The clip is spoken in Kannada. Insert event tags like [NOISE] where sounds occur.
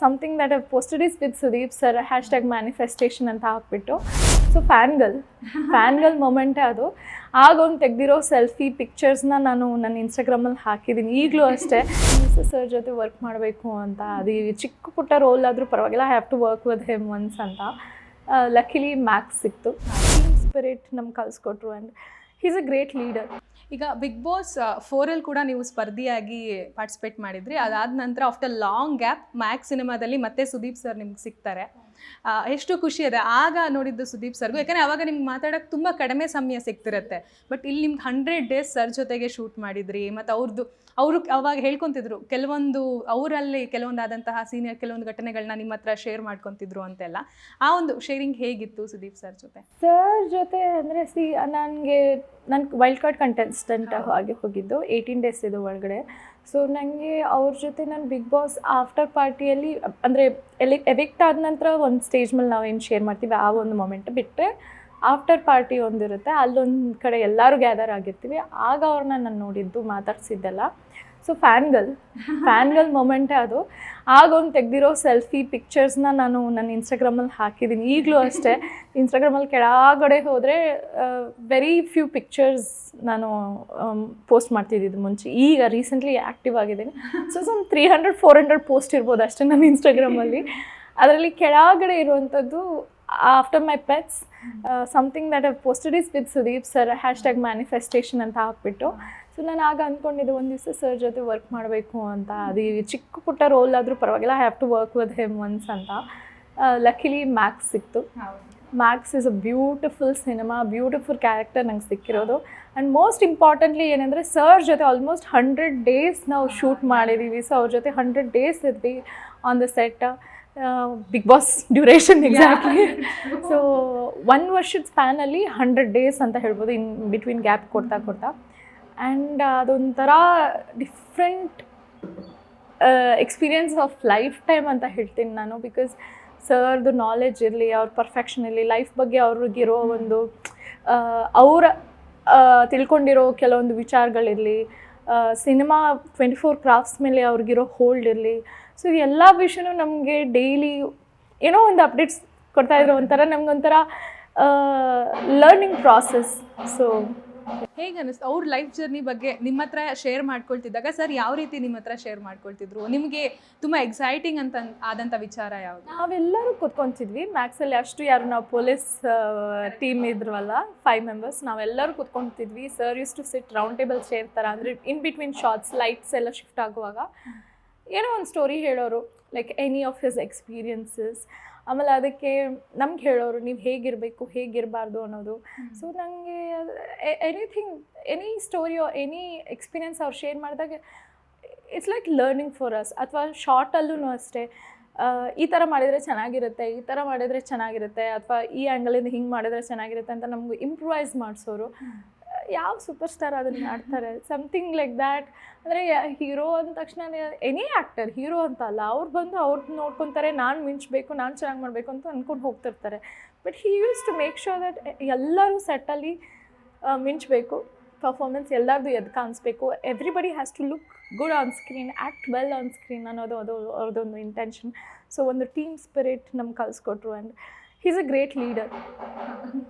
Something that poster is with Sudeep sir hashtag manifestation ಅಂತ ಹಾಕ್ಬಿಟ್ಟು. ಸೊ ಫ್ಯಾನ್ಗಲ್ ಫ್ಯಾನ್ಗಲ್ ಮೊಮೆಂಟೇ ಅದು. ಆಗ ಒಂದು ತೆಗೆದಿರೋ ಸೆಲ್ಫಿ ಪಿಕ್ಚರ್ಸ್ನ ನಾನು ನನ್ನ ಇನ್ಸ್ಟಾಗ್ರಾಮಲ್ಲಿ ಹಾಕಿದ್ದೀನಿ ಈಗಲೂ ಅಷ್ಟೇ. ಸರ್ ಜೊತೆ ವರ್ಕ್ ಮಾಡಬೇಕು ಅಂತ. ಅದು ಚಿಕ್ಕ ಪುಟ್ಟ ರೋಲ್ ಆದರೂ ಪರವಾಗಿಲ್ಲ. I have to work with him once ಅಂತ. ಲಕ್ಕಿಲಿ ಮ್ಯಾಕ್ಸ್ ಸಿಕ್ತು. ಸ್ಪಿರಿಟ್ ನಮ್ಗೆ ಕಲಿಸ್ಕೊಟ್ರು and he's a great leader ಈಗ ಬಿಗ್ ಬಾಸ್ ಫೋರಲ್ಲಿ ಕೂಡ ನೀವು ಸ್ಪರ್ಧಿಯಾಗಿ ಪಾರ್ಟಿಸಿಪೇಟ್ ಮಾಡಿದ್ರಿ. ಅದಾದ ನಂತರ ಆಫ್ಟರ್ ಲಾಂಗ್ ಗ್ಯಾಪ್ ಮ್ಯಾಕ್ ಸಿನಿಮಾದಲ್ಲಿ ಮತ್ತೆ ಸುದೀಪ್ ಸರ್ ನಿಮ್ಗೆ ಸಿಗ್ತಾರೆ. ಎಷ್ಟು ಖುಷಿ ಇದೆ ಆಗ ನೋಡಿದ್ದು ಸುದೀಪ್ ಸರ್ಗು. ಯಾಕಂದರೆ ಅವಾಗ ನಿಮ್ಗೆ ಮಾತಾಡೋಕೆ ತುಂಬ ಕಡಿಮೆ ಸಮಯ ಸಿಗ್ತಿರತ್ತೆ. ಬಟ್ ಇಲ್ಲಿ ನಿಮ್ಗೆ ಹಂಡ್ರೆಡ್ ಡೇಸ್ ಸರ್ ಜೊತೆಗೆ ಶೂಟ್ ಮಾಡಿದ್ರಿ. ಮತ್ತು ಅವ್ರದ್ದು ಅವರು ಅವಾಗ ಹೇಳ್ಕೊತಿದ್ರು ಕೆಲವೊಂದು ಅವರಲ್ಲಿ ಕೆಲವೊಂದಾದಂತಹ ಸೀನಿಯರ್ ಕೆಲವೊಂದು ಘಟನೆಗಳನ್ನ ನಿಮ್ಮ ಹತ್ರ ಶೇರ್ ಮಾಡ್ಕೊತಿದ್ರು ಅಂತೆಲ್ಲ. ಆ ಒಂದು ಶೇರಿಂಗ್ ಹೇಗಿತ್ತು ಸುದೀಪ್ ಸರ್ ಜೊತೆ? ಸರ್ ಜೊತೆ ಅಂದರೆ ಸಿ ನನಗೆ ನನ್ನ ವೈಲ್ಡ್ ಕಾರ್ಡ್ ಕಂಟೆಸ್ಟೆಂಟ್ ಆಗಿ ಹೋಗಿದ್ದು. ಏಯ್ಟೀನ್ ಡೇಸ್ ಇದು ಒಳಗಡೆ. ಸೊ ನನಗೆ ಅವ್ರ ಜೊತೆ ನಾನು ಬಿಗ್ ಬಾಸ್ ಆಫ್ಟರ್ ಪಾರ್ಟಿಯಲ್ಲಿ ಅಂದರೆ ಎಲ್ಲಿ ಎವಿಕ್ಟ್ ಆದ ನಂತರ ಒಂದು ಸ್ಟೇಜ್ ಮೇಲೆ ನಾವೇನು ಶೇರ್ ಮಾಡ್ತೀವಿ, ಆ ಒಂದು ಮೊಮೆಂಟ್ ಬಿಟ್ಟರೆ ಆಫ್ಟರ್ ಪಾರ್ಟಿ ಒಂದಿರುತ್ತೆ, ಅಲ್ಲೊಂದು ಕಡೆ ಎಲ್ಲರೂ ಗ್ಯಾದರ್ ಆಗಿರ್ತೀವಿ. ಆಗ ಅವ್ರನ್ನ ನಾನು ನೋಡಿದ್ದು, ಮಾತಾಡ್ಸಿದ್ದೆಲ್ಲ. ಸೊ ಫ್ಯಾನ್ಗಲ್ ಫ್ಯಾನ್ಗಲ್ ಮೊಮೆಂಟೇ ಅದು. ಆಗ ಒಂದು ತೆಗ್ದಿರೋ ಸೆಲ್ಫಿ ಪಿಕ್ಚರ್ಸ್ನ ನಾನು ನನ್ನ ಇನ್ಸ್ಟಾಗ್ರಾಮಲ್ಲಿ ಹಾಕಿದ್ದೀನಿ ಈಗಲೂ ಅಷ್ಟೇ. [LAUGHS] ಇನ್ಸ್ಟಾಗ್ರಾಮಲ್ಲಿ ಕೆಳಗಡೆ ಹೋದರೆ ವೆರಿ ಫ್ಯೂ ಪಿಕ್ಚರ್ಸ್ ನಾನು ಪೋಸ್ಟ್ ಮಾಡ್ತಿದ್ದಿದ್ದು ಮುಂಚೆ. ಈಗ ರೀಸೆಂಟ್ಲಿ ಆ್ಯಕ್ಟಿವ್ ಆಗಿದ್ದೀನಿ. So some three hundred four hundred post ಇರ್ಬೋದು ಅಷ್ಟೇ ನನ್ನ ಇನ್ಸ್ಟಾಗ್ರಾಮಲ್ಲಿ ಅದರಲ್ಲಿ ಕೆಳಗಡೆ ಇರುವಂಥದ್ದು after my pets something that have posted is with Sudeep sir hashtag manifestation ಅಂತ ಹಾಕ್ಬಿಟ್ಟು. ನಾನು ಆಗ ಅಂದ್ಕೊಂಡಿದ್ದೆ ಒಂದು ದಿವಸ ಸರ್ ಜೊತೆ ವರ್ಕ್ ಮಾಡಬೇಕು ಅಂತ. ಅದು ಚಿಕ್ಕ ಪುಟ್ಟ ರೋಲ್ ಆದರೂ ಪರವಾಗಿಲ್ಲ I have to work with him once ಅಂತ. ಲಕ್ಕಿಲಿ ಮ್ಯಾಕ್ಸ್ ಸಿಕ್ತು. Max is a beautiful cinema beautiful character ನಂಗೆ ಸಿಕ್ಕಿರೋದು. ಆ್ಯಂಡ್ ಮೋಸ್ಟ್ ಇಂಪಾರ್ಟೆಂಟ್ಲಿ ಏನಂದರೆ ಸರ್ ಜೊತೆ ಆಲ್ಮೋಸ್ಟ್ ಹಂಡ್ರೆಡ್ ಡೇಸ್ ನಾವು ಶೂಟ್ ಮಾಡಿದ್ದೀವಿ ಸೊ ಅವ್ರ ಜೊತೆ ಹಂಡ್ರೆಡ್ ಡೇಸ್ ಇದ್ವಿ on the set Bigg Boss duration exactly so one ವರ್ಷದ ಸ್ಪ್ಯಾನಲ್ಲಿ ಹಂಡ್ರೆಡ್ ಡೇಸ್ ಅಂತ ಹೇಳ್ಬೋದು ಇನ್ ಬಿಟ್ವೀನ್ ಗ್ಯಾಪ್ ಕೊಡ್ತಾ ಕೊಡ್ತಾ. ಆ್ಯಂಡ್ ಅದೊಂಥರ different experience of lifetime ಅಂತ ಹೇಳ್ತೀನಿ ನಾನು. ಬಿಕಾಸ್ ಸರ್ದು ನಾಲೆಜ್ ಇರಲಿ, ಅವ್ರ ಪರ್ಫೆಕ್ಷನ್ ಇರಲಿ ಲೈಫ್ ಬಗ್ಗೆ ಅವ್ರಿಗಿರೋ ಒಂದು ಅವರ ತಿಳ್ಕೊಂಡಿರೋ ಕೆಲವೊಂದು ವಿಚಾರಗಳಿರಲಿ ಸಿನಿಮಾ ಟ್ವೆಂಟಿ ಫೋರ್ ಕ್ರಾಫ್ಟ್ಸ್ ಮೇಲೆ ಅವ್ರಿಗಿರೋ ಹೋಲ್ಡ್ ಇರಲಿ. ಸೊ ಎಲ್ಲ ವಿಷಯನೂ ನಮಗೆ ಡೈಲಿ ಏನೋ ಒಂದು ಅಪ್ಡೇಟ್ಸ್ ಕೊಡ್ತಾಯಿದ್ರು ಒಂಥರ ನಮಗೊಂಥರ ಲರ್ನಿಂಗ್ ಪ್ರಾಸೆಸ್ ಸೊ ಹೇಗೆ ಅನಿಸ್ತು? ಅವ್ರ ಲೈಫ್ ಜರ್ನಿ ಬಗ್ಗೆ ನಿಮ್ಮ ಹತ್ರ ಶೇರ್ ಮಾಡ್ಕೊಳ್ತಿದ್ದಾಗ ಸರ್ ಯಾವ ರೀತಿ ನಿಮ್ಮ ಹತ್ರ ಶೇರ್ ಮಾಡ್ಕೊಳ್ತಿದ್ರು? ನಿಮಗೆ ತುಂಬ ಎಕ್ಸೈಟಿಂಗ್ ಅಂತ ಆದಂಥ ವಿಚಾರ ಯಾವುದು? ನಾವೆಲ್ಲರೂ ಕುತ್ಕೊಂತಿದ್ವಿ. ಮ್ಯಾಕ್ಸಲ್ಲಿ ಅಷ್ಟು ಯಾರು ನಾವು ಪೊಲೀಸ್ ಟೀಮ್ ಇದ್ರವಲ್ಲ ಫೈವ್ ಮೆಂಬರ್ಸ್ ನಾವೆಲ್ಲರೂ ಕುತ್ಕೊಂತಿದ್ವಿ. Sir use to sit round table share ಥರ ಅಂದರೆ ಇನ್ ಬಿಟ್ವೀನ್ ಶಾರ್ಟ್ಸ್ ಲೈಟ್ಸ್ ಎಲ್ಲ ಶಿಫ್ಟ್ ಆಗುವಾಗ. ಏನೋ ಒಂದು ಸ್ಟೋರಿ ಹೇಳೋರು. Like any of his experiences ಆಮೇಲೆ ಅದಕ್ಕೆ ನಮ್ಗೆ ಹೇಳೋರು ನೀವು ಹೇಗಿರಬೇಕು ಹೇಗಿರಬಾರ್ದು ಅನ್ನೋದು. ಸೊ ನನಗೆ anything any story any experience ಅವ್ರು ಶೇರ್ ಮಾಡಿದಾಗ it's like learning for us ಅಥವಾ ಶಾರ್ಟಲ್ಲೂ ಅಷ್ಟೇ. ಈ ಥರ ಮಾಡಿದರೆ ಚೆನ್ನಾಗಿರುತ್ತೆ ಈ ಥರ ಮಾಡಿದರೆ ಚೆನ್ನಾಗಿರುತ್ತೆ ಅಥವಾ ಈ ಆ್ಯಂಗಲಿಂದ ಹಿಂಗೆ ಮಾಡಿದರೆ ಚೆನ್ನಾಗಿರುತ್ತೆ ಅಂತ ನಮ್ಗೆ ಇಂಪ್ರೂವೈಸ್ ಮಾಡಿಸೋರು. ಯಾವ ಸೂಪರ್ ಸ್ಟಾರ್ ಅದನ್ನು ಮಾಡ್ತಾರೆ? ಸಮಥಿಂಗ್ ಲೈಕ್ ದ್ಯಾಟ್ ಅಂದರೆ ಹೀರೋ ಅಂದ ತಕ್ಷಣ ಎನಿ ಆ್ಯಕ್ಟರ್ ಹೀರೋ ಅಂತ ಅಲ್ಲ. ಅವ್ರು ಬಂದು ಅವ್ರದ್ದು ನೋಡ್ಕೊತಾರೆ, ನಾನು ಮಿಂಚಬೇಕು, ನಾನು ಚೆನ್ನಾಗಿ ಮಾಡಬೇಕು ಅಂತ ಅಂದ್ಕೊಂಡು ಹೋಗ್ತಿರ್ತಾರೆ. But he use to make sure that ಎಲ್ಲರೂ ಸೆಟ್ಟಲ್ಲಿ ಮಿಂಚಬೇಕು. ಪರ್ಫಾರ್ಮೆನ್ಸ್ ಎಲ್ಲರದು ಎದ್ದು ಕಾಣಿಸ್ಬೇಕು. Everybody has to look good on screen act well on screen ಅನ್ನೋದು ಅದು ಅವ್ರದ್ದೊಂದು ಇಂಟೆನ್ಷನ್ ಸೊ ಒಂದು ಟೀಮ್ ಸ್ಪಿರಿಟ್ ನಮ್ಗೆ ಕಲಿಸ್ಕೊಟ್ರು. And he's a great leader